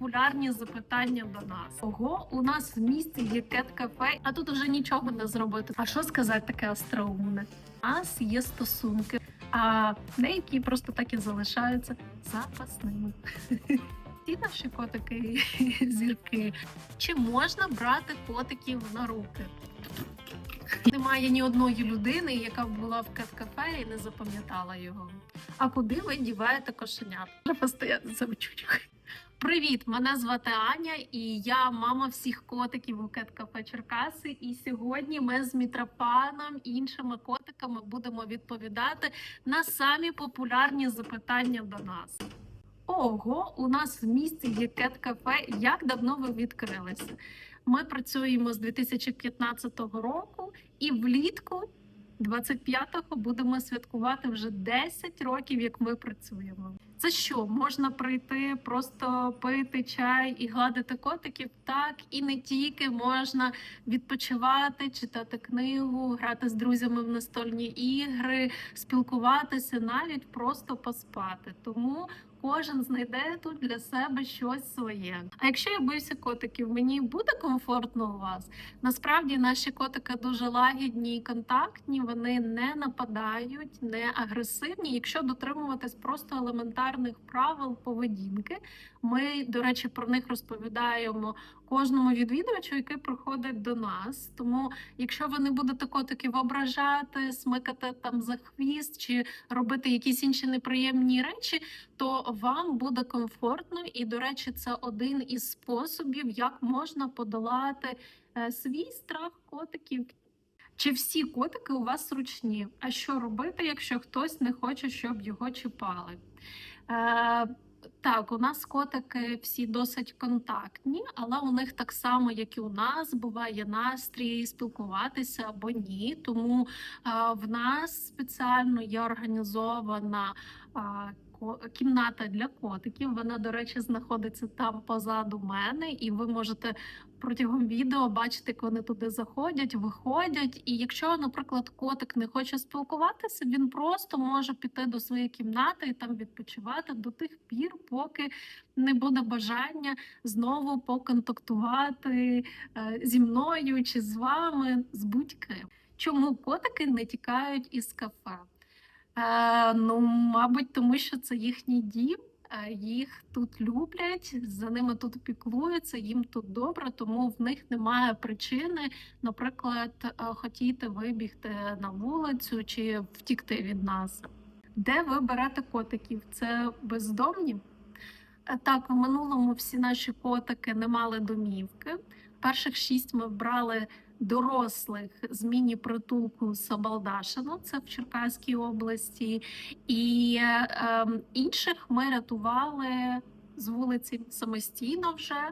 популярні запитання до нас. Ого, у нас в місті є кет-кафе, а тут уже нічого не зробити. А що сказати таке остроумне? У нас є стосунки, а деякі просто так і залишаються запасними. Ті наші котики зірки. Чи можна брати котиків на руки? Немає ні одної людини, яка була в кет-кафе і не запам'ятала його. А куди ви діваєте кошенят? Я постійно завчучую. Привіт! Мене звати Аня, і я мама всіх котиків у кет-кафе Черкаси. І сьогодні ми з Мітрофаном і іншими котиками будемо відповідати на самі популярні запитання до нас. Ого, у нас в місті є кет-кафе. Як давно ви відкрилися? Ми працюємо з 2015 року, і влітку 25-го будемо святкувати вже 10 років, як ми працюємо. Це що, можна прийти, просто пити чай і гладити котиків? Так, і не тільки можна відпочивати, читати книгу, грати з друзями в настольні ігри, спілкуватися, навіть просто поспати. Тому кожен знайде тут для себе щось своє. А якщо я боюся котиків, мені буде комфортно у вас? Насправді наші котики дуже лагідні і контактні, вони не нападають, не агресивні. Якщо дотримуватись просто елементарних правил поведінки, ми, до речі, про них розповідаємо кожному відвідувачу, який приходить до нас. Тому, якщо ви не будете котиків ображати, смикати там за хвіст чи робити якісь інші неприємні речі, то вам буде комфортно. І, до речі, це один із способів, як можна подолати е, свій страх котиків. Чи всі котики у вас ручні? А що робити, якщо хтось не хоче, щоб його чіпали? Е, так, у нас котики всі досить контактні, але у них так само, як і у нас, буває настрій спілкуватися або ні. Тому а, в нас спеціально є організована ко- кімната для котиків. Вона, до речі, знаходиться там позаду мене, і ви можете протягом відео бачити, як вони туди заходять, виходять. І якщо, наприклад, котик не хоче спілкуватися, він просто може піти до своєї кімнати і там відпочивати до тих пір, поки не буде бажання знову поконтактувати е, зі мною чи з вами, з будь-ким. Чому котики не тікають із кафе? Ну, мабуть, тому що це їхній дім. Їх тут люблять, за ними тут піклуються, їм тут добре, тому в них немає причини, наприклад, хотіти вибігти на вулицю чи втікти від нас. Де ви берете котиків? Це бездомні? Так, в минулому всі наші котики не мали домівки. Перших шість ми брали дорослих з міні-притулку Сабалдашину, це в Черкаській області, і е, інших ми рятували з вулиці самостійно вже.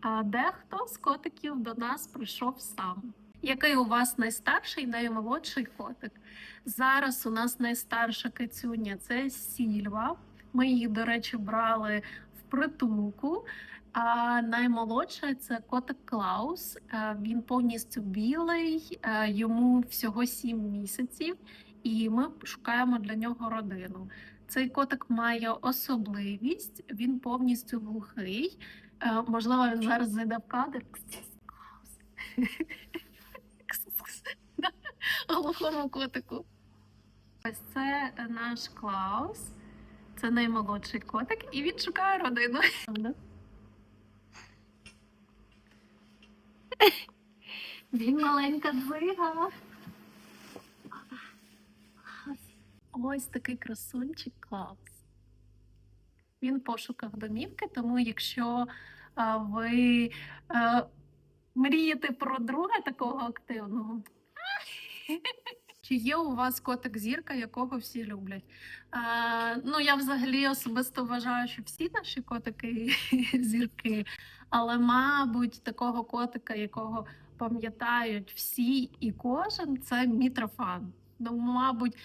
А дехто з котиків до нас прийшов сам. Який у вас найстарший, наймолодший котик? Зараз у нас найстарша кицюня це Сільва. Ми її, до речі, брали в притулку. А наймолодша це котик Клаус. Е, Він повністю білий, е, йому всього 7 місяців, і ми шукаємо для нього родину. Цей котик має особливість, він повністю глухий. Е, Можливо, він зараз зайде в кадр. Глухому котику. Ось це наш Клаус. Це наймолодший котик, і він шукає родину. Він маленька дзига. Ось такий красунчик клас. Він пошукав домівки, тому якщо а, ви а, мрієте про друга такого активного. Чи є у вас котик зірка, якого всі люблять? А, ну, я взагалі особисто вважаю, що всі наші котики зірки, але, мабуть, такого котика, якого пам'ятають всі і кожен, це Мітрофан. Ну, мабуть,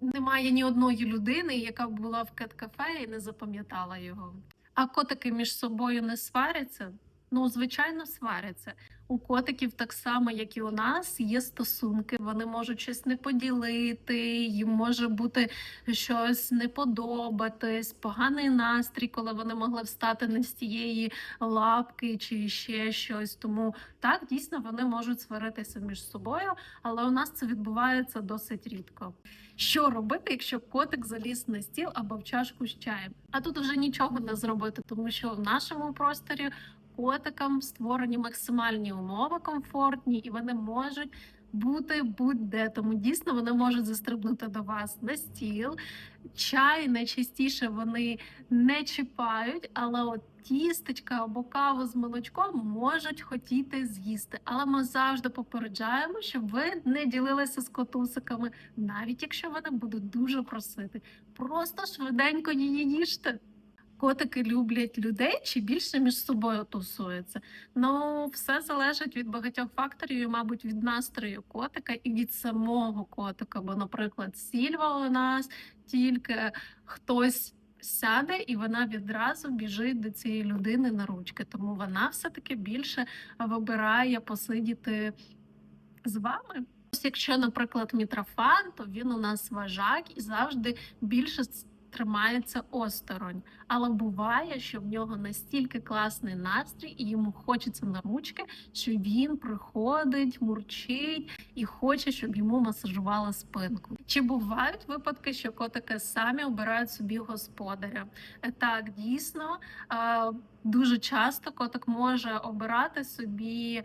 немає ні одної людини, яка була в кет-кафе і не запам'ятала його. А котики між собою не сваряться? Ну, звичайно, сваряться. У котиків так само, як і у нас, є стосунки. Вони можуть щось не поділити, їм може бути щось не подобатись, поганий настрій, коли вони могли встати не з тієї лапки чи ще щось. Тому так дійсно вони можуть сваритися між собою, але у нас це відбувається досить рідко. Що робити, якщо котик заліз на стіл або в чашку з чаєм? А тут вже нічого не зробити, тому що в нашому просторі котикам створені максимальні умови комфортні, і вони можуть бути будь-де. Тому дійсно вони можуть застрибнути до вас на стіл. Чай найчастіше вони не чіпають, але от тістечка або каву з молочком можуть хотіти з'їсти. Але ми завжди попереджаємо, щоб ви не ділилися з котусиками, навіть якщо вони будуть дуже просити. Просто швиденько її їжте. Котики люблять людей чи більше між собою тусуються. Ну, все залежить від багатьох факторів, і, мабуть, від настрою котика і від самого котика. Бо, наприклад, сільва у нас тільки хтось сяде, і вона відразу біжить до цієї людини на ручки. Тому вона все-таки більше вибирає посидіти з вами. Ось Якщо, наприклад, мітрофан, то він у нас вважак і завжди більше тримається осторонь. Але буває, що в нього настільки класний настрій, і йому хочеться на ручки, що він приходить, мурчить і хоче, щоб йому масажували спинку. Чи бувають випадки, що котики самі обирають собі господаря? Е, Так, дійсно. Дуже часто котик може обирати собі е,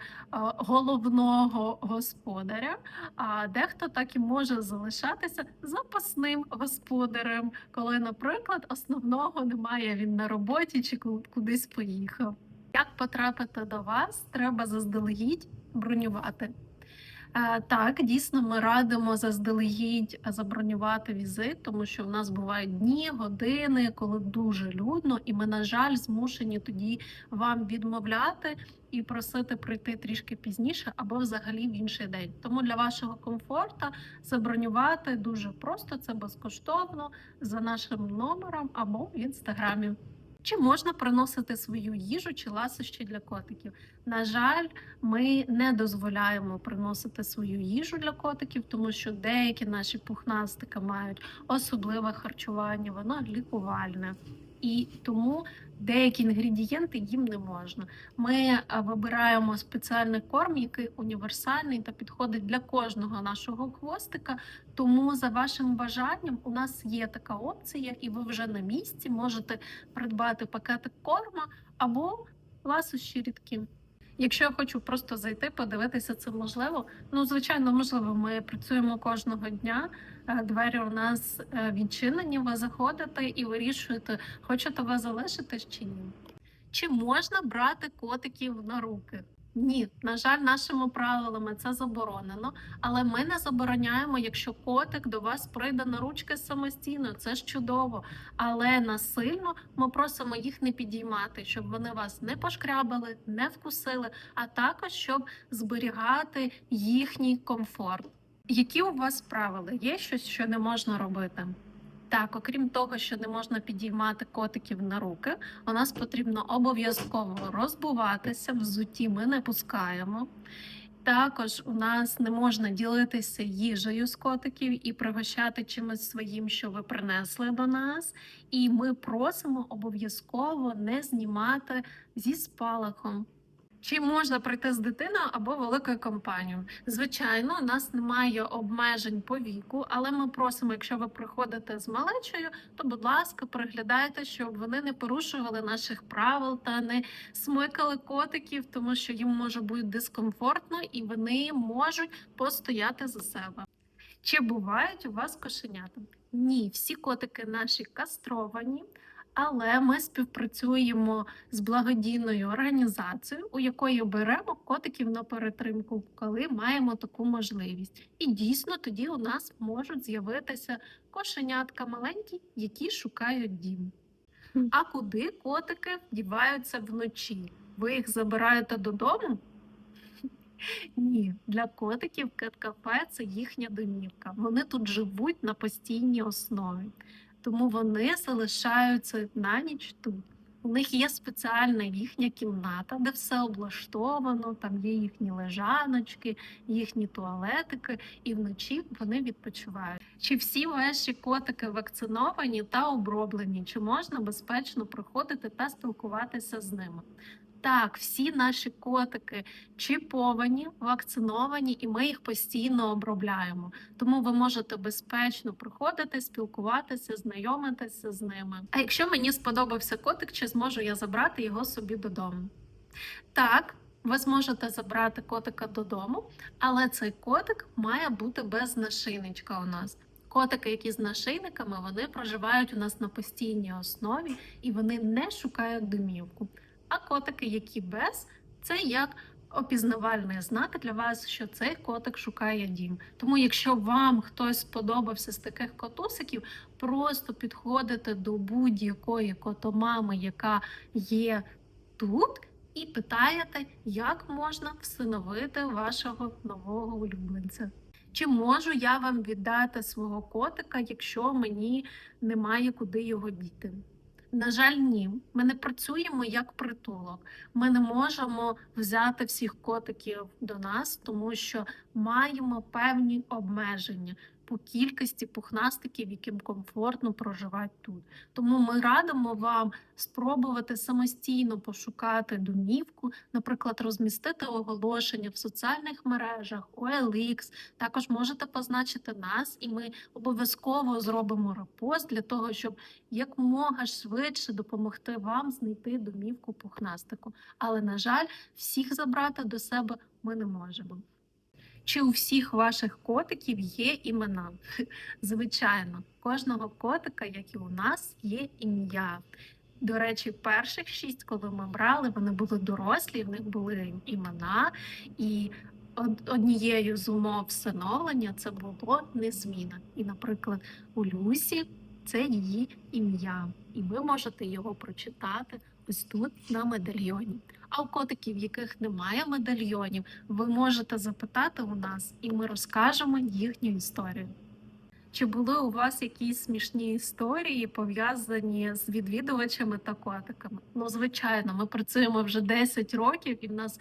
головного господаря, а дехто так і може залишатися запасним господарем, коли, наприклад, основного немає він на роботі чи ку- кудись поїхав. Як потрапити до вас, треба заздалегідь бронювати. Е, Так, дійсно, ми радимо заздалегідь забронювати візит, тому що в нас бувають дні, години, коли дуже людно, і ми, на жаль, змушені тоді вам відмовляти і просити прийти трішки пізніше або взагалі в інший день. Тому для вашого комфорту забронювати дуже просто, це безкоштовно за нашим номером або в інстаграмі. Чи можна приносити свою їжу чи ласощі для котиків? На жаль, ми не дозволяємо приносити свою їжу для котиків, тому що деякі наші пухнастики мають особливе харчування, воно лікувальне. І тому деякі інгредієнти їм не можна. Ми е, вибираємо спеціальний корм, який універсальний та підходить для кожного нашого хвостика. Тому, за вашим бажанням, у нас є така опція, і ви вже на місці можете придбати пакетик корма або ласощі рідкі. Якщо я хочу просто зайти, подивитися, це можливо. Ну, звичайно, можливо, ми працюємо кожного дня. е, Двері у нас е, відчинені. Ви заходите і вирішуєте, хочете ви залишитись чи ні. Чи можна брати котиків на руки? Ні, на жаль, нашими правилами це заборонено, але ми не забороняємо, якщо котик до вас прийде на ручки самостійно. Це ж чудово. Але насильно ми просимо їх не підіймати, щоб вони вас не пошкрябали, не вкусили, а також щоб зберігати їхній комфорт. Які у вас правила? Є щось, що не можна робити? Так, окрім того, що не можна підіймати котиків на руки, у нас потрібно обов'язково розбуватися, взуті ми не пускаємо. Також у нас не можна ділитися їжею з котиків і пригощати чимось своїм, що ви принесли до нас. І ми просимо обов'язково не знімати зі спалахом. Чи можна прийти з дитиною або великою компанією? Звичайно, у нас немає обмежень по віку, але ми просимо, якщо ви приходите з малечою, то будь ласка, приглядайте, щоб вони не порушували наших правил та не смикали котиків, тому що їм може бути дискомфортно і вони можуть постояти за себе. Чи бувають у вас кошенята? Ні, всі котики наші кастровані. Але ми співпрацюємо з благодійною організацією, у якої беремо котиків на перетримку, коли маємо таку можливість. І дійсно тоді у нас можуть з'явитися кошенятка маленькі, які шукають дім. А куди котики діваються вночі? Ви їх забираєте додому? Ні, для котиків кет-кафе це їхня домівка. Вони тут живуть на постійній основі, тому вони залишаються на ніч тут. У них є спеціальна їхня кімната, де все облаштовано. Там є їхні лежаночки, їхні туалетики, і вночі вони відпочивають. Чи всі ваші котики вакциновані та оброблені? Чи можна безпечно приходити та спілкуватися з ними? Так, всі наші котики чіповані, вакциновані, і ми їх постійно обробляємо. Тому ви можете безпечно приходити, спілкуватися, знайомитися з ними. А якщо мені сподобався котик, чи зможу я забрати його собі додому? Так, ви зможете забрати котика додому, але цей котик має бути без нашийничка у нас. Котики, які з нашийниками, вони проживають у нас на постійній основі і вони не шукають домівку. А котики, які без, це як опізнавальний знак для вас, що цей котик шукає дім. Тому, якщо вам хтось сподобався з таких котусиків, просто підходите до будь-якої котомами, яка є тут, і питаєте, як можна всиновити вашого нового улюбленця. Чи можу я вам віддати свого котика, якщо мені немає куди його діти? На жаль, ні. Ми не працюємо як притулок. Ми не можемо взяти всіх котиків до нас, тому що маємо певні обмеження по кількості пухнастиків, яким комфортно проживати тут. Тому ми радимо вам спробувати самостійно пошукати домівку, наприклад, розмістити оголошення в соціальних мережах, OLX. Також можете позначити нас, і ми обов'язково зробимо репост для того, щоб якмога швидше допомогти вам знайти домівку пухнастику. Але, на жаль, всіх забрати до себе ми не можемо. Чи у всіх ваших котиків є імена? Звичайно, кожного котика, як і у нас, є ім'я. До речі, перших шість, коли ми брали, вони були дорослі, в них були імена, і однією з умов всиновлення це було незміна. І, наприклад, у Люсі це її ім'я, і ви можете його прочитати ось тут на медальйоні. А у котиків, яких немає медальйонів, ви можете запитати у нас, і ми розкажемо їхню історію. Чи були у вас якісь смішні історії пов'язані з відвідувачами та котиками? Ну, звичайно, ми працюємо вже 10 років, і в нас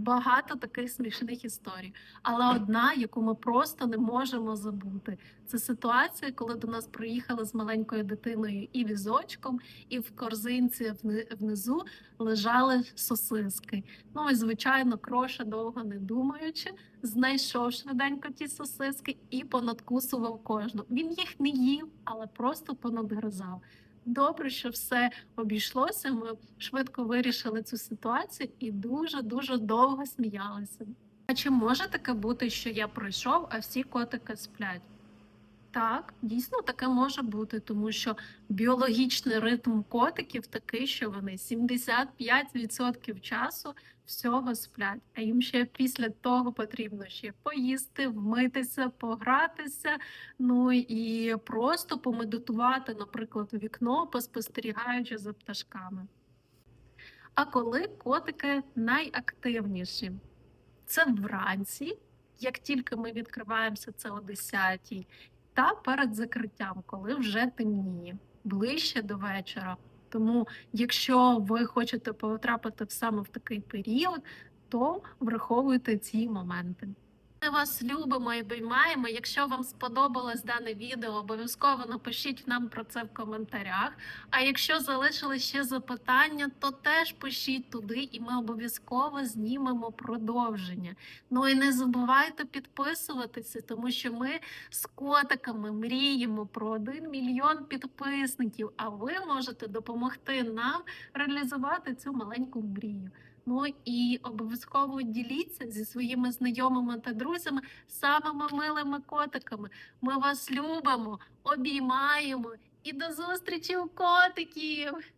багато таких смішних історій. Але одна, яку ми просто не можемо забути, це ситуація, коли до нас приїхали з маленькою дитиною і візочком, і в корзинці внизу лежали сосиски. Ну і звичайно, кроша довго не думаючи, знайшов швиденько ті сосиски і понадкусував кожну. Він їх не їв, але просто понадгризав. Добре, що все обійшлося. Ми швидко вирішили цю ситуацію і дуже дуже довго сміялися. А чи може таке бути, що я пройшов, а всі котики сплять? Так, дійсно таке може бути, тому що біологічний ритм котиків такий, що вони 75% часу всього сплять, а їм ще після того потрібно ще поїсти, вмитися, погратися, ну і просто помедитувати, наприклад, вікно, поспостерігаючи за пташками. А коли котики найактивніші? Це вранці, як тільки ми відкриваємося, це о 10 та перед закриттям, коли вже темніє, ближче до вечора. Тому, якщо ви хочете потрапити саме в такий період, то враховуйте ці моменти. Ми вас любимо і обіймаємо. Якщо вам сподобалось дане відео, обов'язково напишіть нам про це в коментарях. А якщо залишили ще запитання, то теж пишіть туди, і ми обов'язково знімемо продовження. Ну і не забувайте підписуватися, тому що ми з котиками мріємо про 1 мільйон підписників. А ви можете допомогти нам реалізувати цю маленьку мрію. Ну і обов'язково діліться зі своїми знайомими та друзями самими милими котиками. Ми вас любимо, обіймаємо і до зустрічі у котиків!